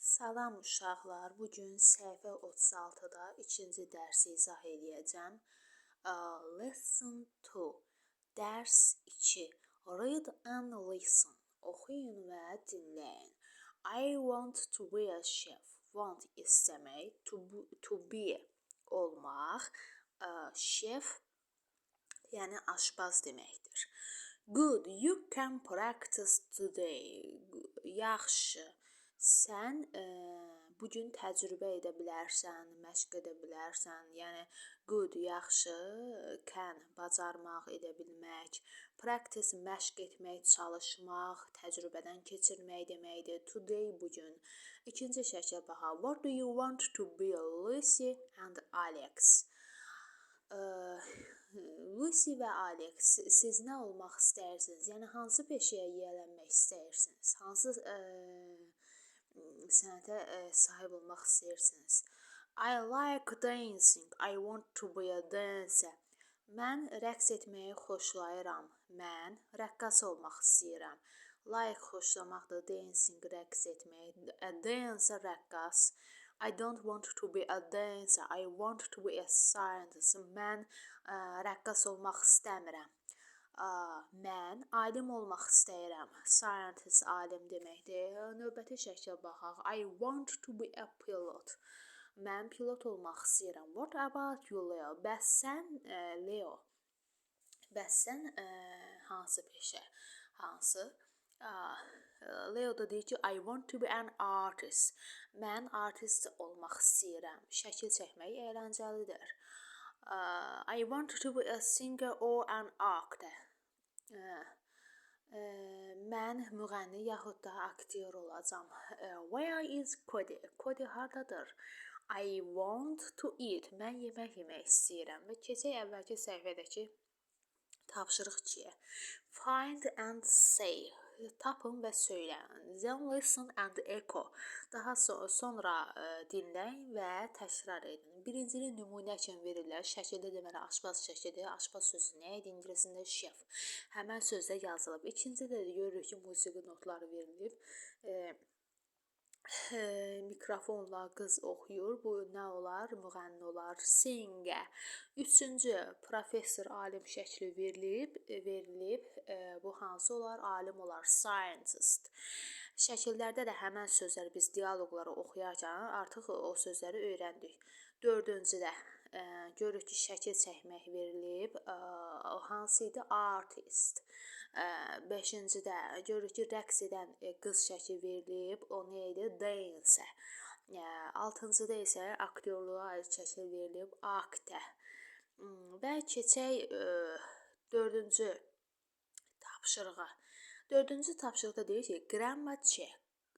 Salam uşaqlar. Bu gün səhifə 36-da ikinci dərsi izah eləyəcəm. Lesson 2. Dərs 2. Read and listen. Oxuyun və dinləyin. I want to be a chef. Want istəmək, to, to be olmaq, chef yəni aşpaz deməkdir. Good, you can practice today. Yaxşı. Sən ə, bu gün təcrübə edə bilərsən, məşq edə bilərsən. Yəni good yaxşı, can bacarmaq, edə bilmək. Practice məşq etmək, çalışmaq, təcrübədən keçirmək deməkdir. Today bu gün. İkinci şəklə baxaq. What do you want to be, Lucy and Alex? Ə, Lucy və Alex, siz nə olmaq istəyirsiniz? Yəni hansı peşəyə yiyələnmək istəyirsiniz? Hansı ə, sənətə ə, sahib olmaq istəyirsiniz. I like dancing. I want to be a dancer. Mən rəqs etməyi xoşlayıram. Mən rəqqas olmaq istəyirəm. Like xoşlamaqdır, dancing rəqs etmək. A dancer rəqqas. I don't want to be a dancer. I want to be a scientist. Mən ə, rəqqas olmaq istəmirəm mən alim olmaq istəyirəm. Scientist alim deməkdir. Növbəti şəklə baxaq. I want to be a pilot. Mən pilot olmaq istəyirəm. What about you, Leo? Bəs sən, Leo? Bəs sən ə, hansı peşə? Hansı? Leo da deyir ki, I want to be an artist. Mən artist olmaq istəyirəm. Şəkil çəkmək əyləncəlidir. Uh, I want to be a singer or an actor. Mən müğənni yaxud da aktyor olacağam. Where is Cody? Cody hardadır? I want to eat. Mən yemək yemək istəyirəm. Və keçək əvvəlki səhifədəki tapşırıq 2-yə. Find and say tapın və söyləyin. Then listen and echo. Daha so sonra ə, e, dinləyin və təkrar edin. Birincini nümunə kimi verirlər. Şəkildə deməli aşpaz şəklidir. Aşpaz sözü nə idi? İngiliscə chef. Həmən sözdə yazılıb. İkincidə də görürük ki, musiqi notları verilib. E, mikrofonla qız oxuyur. Bu nə olar? Müğənni olar. Sing. Üçüncü professor alim şəkli verilib, verilib. Bu hansı olar? Alim olar. Scientist. Şəkillərdə də həmən sözləri biz dialoqları oxuyarkən artıq o sözləri öyrəndik. Dördüncüdə görürük ki, şəkil çəkmək verilib. O hansı idi? Artist. 5-cidə görürük ki, rəqs edən qız şəkli verilib. O nə idi? Dance. 6-cıda isə aktyorluğa aid şəkil verilib. Actor. Və keçək 4-cü tapşırığa. 4-cü tapşırıqda deyir ki, grammar check.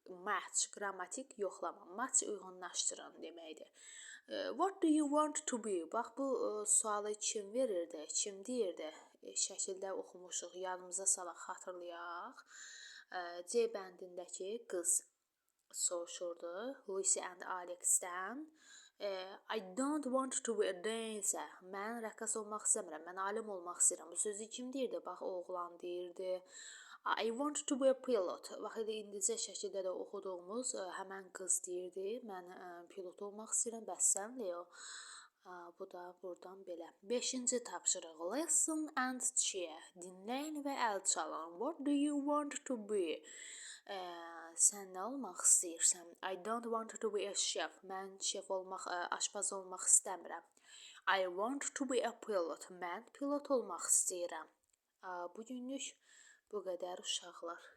Match, qrammatik yoxlama, match uyğunlaşdırın deməkdir. What do you want to be? Bax bu sualı kim verirdi? Kim deyirdi? Şəkildə oxumuşuq. Yadımıza salaq, xatırlayaq. C bəndindəki qız soruşurdu Lucy and Alex-dən. I don't want to be a dancer. Mən rəqqas olmaq istəmirəm. Mən alim olmaq istəyirəm. Bu sözü kim deyirdi? Bax, oğlan deyirdi. I want to be a pilot. Bax, indicə şəkildə də oxuduğumuz həmən qız deyirdi. Mən pilot olmaq istəyirəm. Bəs sən, Leo? Bu da buradan belə. 5-ci tapşırıq. Listen and cheer. Dinləyin və əl çalın. What do you want to be? Ə, sən nə olmaq istəyirsən? I don't want to be a chef. Mən şef olmaq, ə, aşpaz olmaq istəmirəm. I want to be a pilot. Mən pilot olmaq istəyirəm. Ə, bu günlük bu qədər uşaqlar.